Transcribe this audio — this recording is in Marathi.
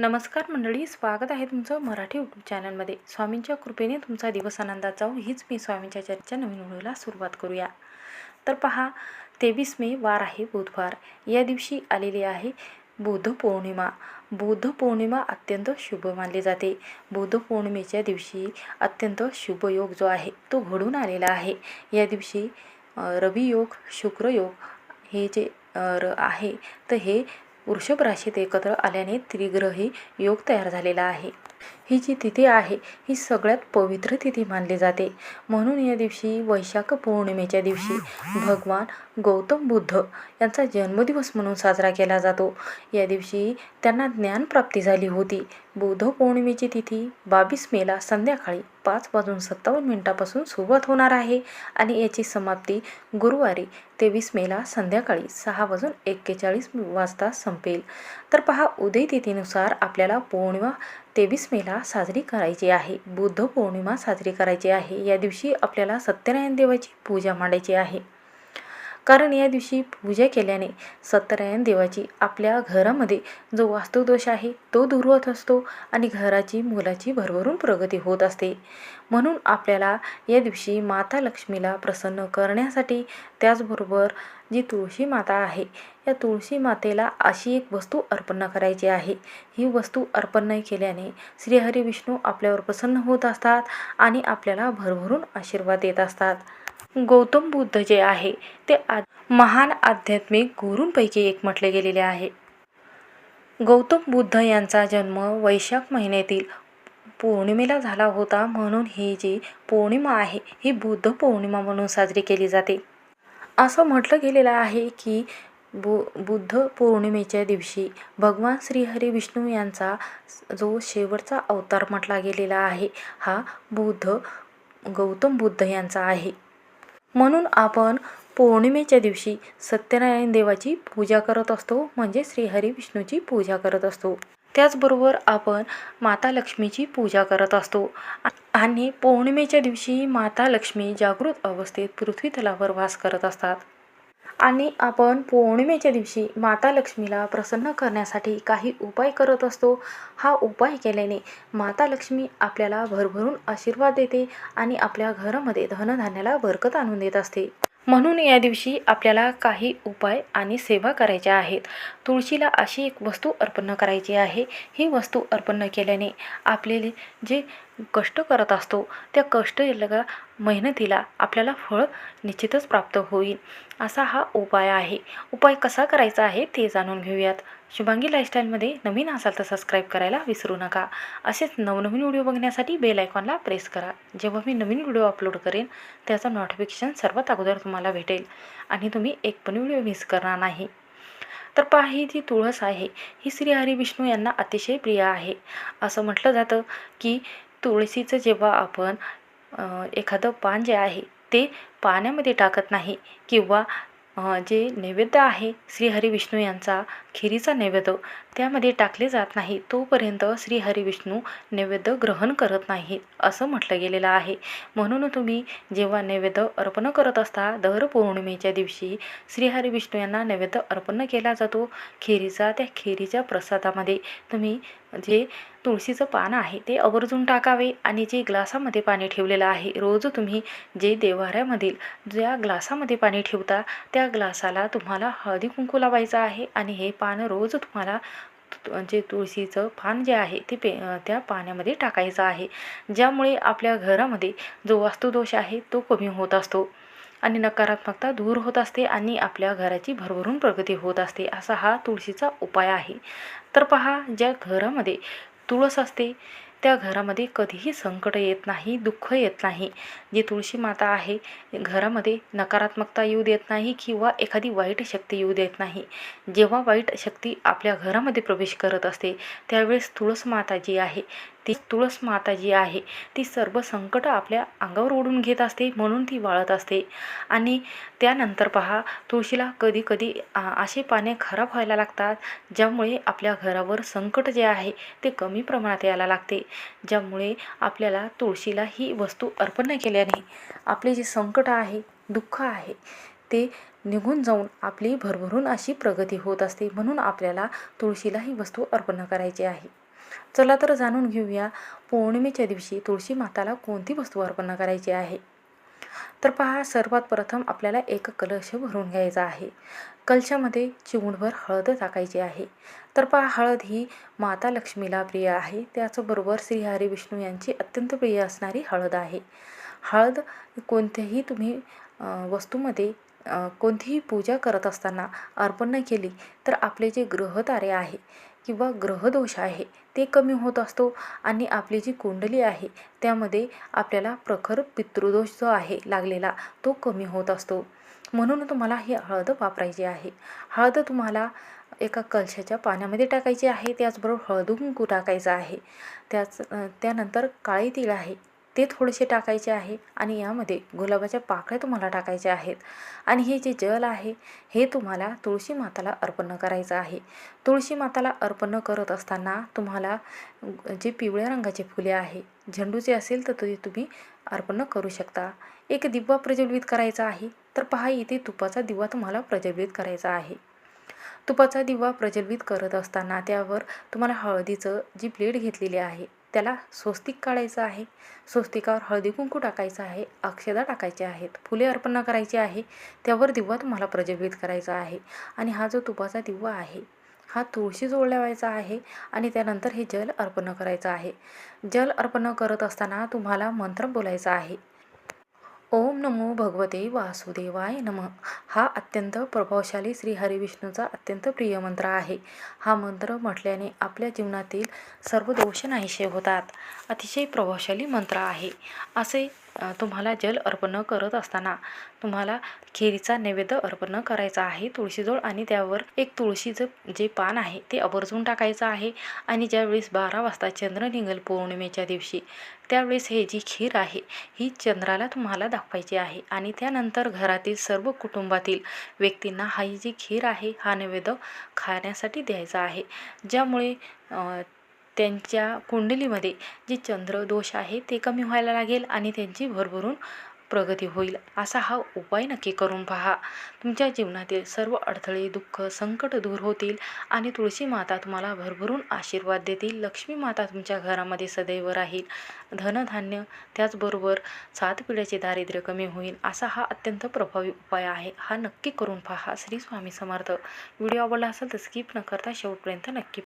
नमस्कार मंडळी स्वागत आहे तुमचं मराठी यूट्यूब चॅनलमध्ये स्वामींच्या कृपेने तुमचा दिवस आनंदात जाऊ हीच मी स्वामींच्या चर्चेच्या नवीन व्हिडिओला सुरुवात करूया. तर पहा तेवीस मे वार आहे बुधवार. या दिवशी आलेली आहे बुद्ध पौर्णिमा बुद्ध पौर्णिमा अत्यंत शुभ मानली जाते. बुद्ध पौर्णिमेच्या दिवशी अत्यंत शुभ योग जो आहे तो घडून आलेला आहे. या दिवशी रवियोग शुक्रयोग शुक्र योग हे जे र आहे तर हे वृषभ राशीत एकत्र आल्याने त्रिग्रही योग तयार झालेला आहे. ही जी तिथी आहे ही सगळ्यात पवित्र तिथी मानली जाते. म्हणून या दिवशी वैशाख पौर्णिमेच्या दिवशी भगवान गौतम बुद्ध यांचा जन्मदिवस म्हणून साजरा केला जातो. या दिवशी त्यांना ज्ञानप्राप्ती झाली होती. बुद्ध पौर्णिमेची तिथी बावीस मेला संध्याकाळी पाच वाजून सत्तावन्न मिनिटापासून सुरुवात होणार आहे आणि याची समाप्ती गुरुवारी तेवीस मेला संध्याकाळी सहा वाजून एक्केचाळीस वाजता संपेल. तर पहा उदय तिथीनुसार आपल्याला पौर्णिमा तेवीस मेला साजरी करायची आहे. बुद्ध पौर्णिमा साजरी करायची आहे. या दिवशी आपल्याला सत्यनारायण देवाची पूजा मांडायची आहे. कारण या दिवशी पूजा केल्याने सत्यनारायण देवाची आपल्या घरामध्ये जो वास्तुदोष आहे तो दूर होत असतो आणि घराची मुलाची भरभरून प्रगती होत असते. म्हणून आपल्याला या दिवशी माता लक्ष्मीला प्रसन्न करण्यासाठी त्याचबरोबर जी तुळशी माता आहे या तुळशी मातेला अशी एक वस्तू अर्पण करायची आहे. ही वस्तू अर्पण केल्याने श्रीहरी विष्णू आपल्यावर प्रसन्न होत असतात आणि आपल्याला भरभरून आशीर्वाद देत असतात. गौतम बुद्ध जे आहे ते आ महान आध्यात्मिक गुरूंपैकी एक म्हटले गेलेले आहे. गौतम बुद्ध यांचा जन्म वैशाख महिन्यातील पौर्णिमेला झाला होता म्हणून ही जी पौर्णिमा आहे ही बुद्ध पौर्णिमा म्हणून साजरी केली जाते. असं म्हटलं गेलेलं आहे की बु बुद्ध पौर्णिमेच्या दिवशी भगवान श्रीहरी विष्णू यांचा जो शेवटचा अवतार म्हटला गेलेला आहे हा बुद्ध गौतम बुद्ध यांचा आहे. म्हणून आपण पौर्णिमेच्या दिवशी सत्यनारायण देवाची पूजा करत असतो म्हणजे श्रीहरी विष्णूची पूजा करत असतो. त्याचबरोबर आपण माता लक्ष्मीची पूजा करत असतो. आणि पौर्णिमेच्या दिवशी माता लक्ष्मी जागृत अवस्थेत पृथ्वी तलावर वास करत असतात. आणि आपण पौर्णिमेच्या दिवशी माता लक्ष्मीला प्रसन्न करण्यासाठी काही उपाय करत असतो. हा उपाय केल्याने माता लक्ष्मी आपल्याला भरभरून आशीर्वाद देते आणि आपल्या घरामध्ये धनधान्याला बरकत आणून देत असते. म्हणून या दिवशी आपल्याला काही उपाय आणि सेवा करायच्या आहेत. तुळशीला अशी एक वस्तू अर्पण करायची आहे. ही वस्तू अर्पण केल्याने आपले जे कष्ट करत असतो. त्या कष्ट लगा मेहनतीला आपल्याला फळ निश्चितच प्राप्त होईल. असा हा उपाय आहे. उपाय कसा करायचा आहे ते जाणून घेऊयात. शुभांगी लाईफस्टाईलमध्ये नवीन असाल तर सबस्क्राईब करायला विसरू नका. असेच नवनवीन व्हिडिओ बघण्यासाठी बेल आयकॉनला प्रेस करा. जेव्हा मी नवीन व्हिडिओ अपलोड करेन त्याचं नोटिफिकेशन सर्वात अगोदर तुम्हाला भेटेल. आणि तुम्ही एक पण व्हिडिओ मिस करणार नाही. तर पहा ही जी तुळस आहे ही श्री हरी विष्णू यांना अतिशय प्रिय आहे. असं म्हटलं जातं की तुळशीचं जेव्हा आपण एखादं पान जे आहे ते पाण्यामध्ये टाकत नाही किंवा जे नैवेद्य आहे श्री हरी विष्णू यांचा खिरीचा नैवेद्य त्यामध्ये टाकले जात नाही तोपर्यंत श्री हरिविष्णू नैवेद्य ग्रहण करत नाहीत असं म्हटलं गेलेलं आहे. म्हणून तुम्ही जेव्हा नैवेद्य अर्पण करत असता दर पौर्णिमेच्या दिवशी श्री हरिविष्णू यांना नैवेद्य अर्पण केला जातो. खिरीचा त्या खिरीच्या प्रसादामध्ये तुम्ही जे तुळशीचं पान आहे ते आवर्जून टाकावे आणि जे ग्लासामध्ये पाणी ठेवलेलं आहे रोज तुम्ही जे देवाऱ्यामधील ज्या ग्लासामध्ये पाणी ठेवता त्या ग्लासाला तुम्हाला हळदी कुंकू लावायचं आहे आणि हे पानं रोज तुम्हाला जे म्हणजे तुळशीचं पान जे आहे ते पे त्या पाण्यामध्ये टाकायचं आहे. ज्यामुळे आपल्या घरामध्ये जो वास्तुदोष आहे तो कमी होत असतो आणि नकारात्मकता दूर होत असते आणि आपल्या घराची भरभरून प्रगती होत असते. असा हा तुळशीचा उपाय आहे. तर पहा ज्या घरामध्ये तुळस असते त्या घरामध्ये कधीही संकट येत नाही दुःख येत नाही. जी तुळशी माता आहे घरामध्ये नकारात्मकता येऊ देत नाही किंवा एखादी वाईट शक्ती येऊ देत नाही. जेव्हा वाईट शक्ती आपल्या घरामध्ये प्रवेश करत असते त्यावेळेस तुळस माता जी आहे ती तुळस माता जी आहे ती सर्व संकट आपल्या अंगावर ओढून घेत असते म्हणून ती वाळत असते. आणि त्यानंतर पहा तुळशीला कधी कधी असे पाने खराब व्हायला लागतात ज्यामुळे आपल्या घरावर संकट जे आहे ते कमी प्रमाणात यायला लागते. ज्यामुळे आपल्याला तुळशीला ही वस्तू अर्पण केल्याने आपले जे संकट आहे दुःख आहे ते निघून जाऊन आपली भरभरून अशी प्रगती होत असते म्हणून आपल्याला तुळशीला ही वस्तू अर्पण करायची आहे. चला तर जाणून घेऊया पौर्णिमेच्या दिवशी तुळशी माताला कोणती वस्तू अर्पण करायची आहे. तर पहा सर्वात प्रथम आपल्याला एक कलश भरून घ्यायचा आहे. कलशामध्ये चिमूटभर हळद टाकायची आहे. तर पहा हळद ही माता लक्ष्मीला प्रिय आहे. त्याचबरोबर श्रीहरी विष्णू यांची अत्यंत प्रिय असणारी हळद आहे. हळद कोणत्याही तुम्ही वस्तूमध्ये कोणतीही पूजा करत असताना अर्पण केली तर आपले जे ग्रहतारे आहे किंवा ग्रहदोष आहे ते कमी होत असतो आणि आपली जी कुंडली आहे त्यामध्ये आपल्याला प्रखर पितृदोष जो आहे लागलेला तो कमी होत असतो. म्हणून तुम्हाला ही हळद वापरायची आहे. हळद तुम्हाला एका कलशाच्या पाण्यामध्ये टाकायची आहे त्याचबरोबर हळद कुंकू टाकायचं आहे. त्याच त्यानंतर काळे तीळ आहे. ते थोडेसे टाकायचे आहे आणि यामध्ये गुलाबाच्या पाकळ्या तुम्हाला टाकायच्या आहेत. आणि हे जे जल आहे हे तुम्हाला तुळशी माताला अर्पण करायचं आहे. तुळशी माताला अर्पण करत असताना तुम्हाला जे पिवळ्या रंगाचे फुले आहे झेंडूचे असेल तर ते तुम्ही अर्पण करू शकता. एक दिवा प्रज्वलित करायचा आहे तर पहा इथे तुपाचा दिवा तुम्हाला प्रज्वलित करायचा आहे. तुपाचा दिवा प्रज्वलित करत असताना त्यावर तुम्हाला हळदीचं जी प्लेट घेतलेली आहे त्याला स्वस्तिक काढायचं आहे. स्वस्तिकावर हळदी कुंकू टाकायचं आहे. अक्षदा टाकायचे आहेत. फुले अर्पण करायची आहे. त्यावर दिवा तुम्हाला प्रज्वलित करायचा आहे. आणि हा जो तुपाचा दिवा आहे हा तुळशी जोड लावायचा आहे आणि त्यानंतर हे जल अर्पण करायचं आहे. जल अर्पण करत असताना तुम्हाला मंत्र बोलायचा आहे. ओम नमो भगवते वासुदेवाय नमः. हा अत्यंत प्रभावशाली श्री हरिविष्णूचा अत्यंत प्रिय मंत्र आहे. हा मंत्र म्हटल्याने आपल्या जीवनातील सर्व दोष नाहीसे होतात. अतिशय प्रभावशाली मंत्र आहे. असे तुम्हाला जल अर्पण करत असताना तुम्हाला खिरीचा नैवेद्य अर्पण करायचा आहे. तुळशीजवळ आणि त्यावर एक तुळशीचं जे पान आहे ते आवर्जून टाकायचं आहे. आणि ज्यावेळेस बारा वाजता चंद्र निघेल पौर्णिमेच्या दिवशी त्यावेळेस हे जी खीर आहे ही चंद्राला तुम्हाला दाखवायची आहे. आणि त्यानंतर घरातील सर्व कुटुंबातील व्यक्तींना हा ही जी खीर आहे हा नैवेद्य खाण्यासाठी द्यायचा आहे. ज्यामुळे त्यांच्या कुंडलीमध्ये जे चंद्र दोष आहे ते कमी व्हायला लागेल आणि त्यांची भरभरून प्रगती होईल. असा हा उपाय नक्की करून पहा. तुमच्या जीवनातील सर्व अडथळे दुःख संकट दूर होतील आणि तुळशी माता तुम्हाला भरभरून आशीर्वाद देतील. लक्ष्मी माता तुमच्या घरामध्ये सदैव राहील. धनधान्य त्याचबरोबर सात पिढ्याचे दारिद्र्य कमी होईल. असा हा अत्यंत प्रभावी उपाय आहे. हा नक्की करून पहा. श्री स्वामी समर्थ. व्हिडिओ आवडला असेल तर स्किप न करता शेवटपर्यंत नक्की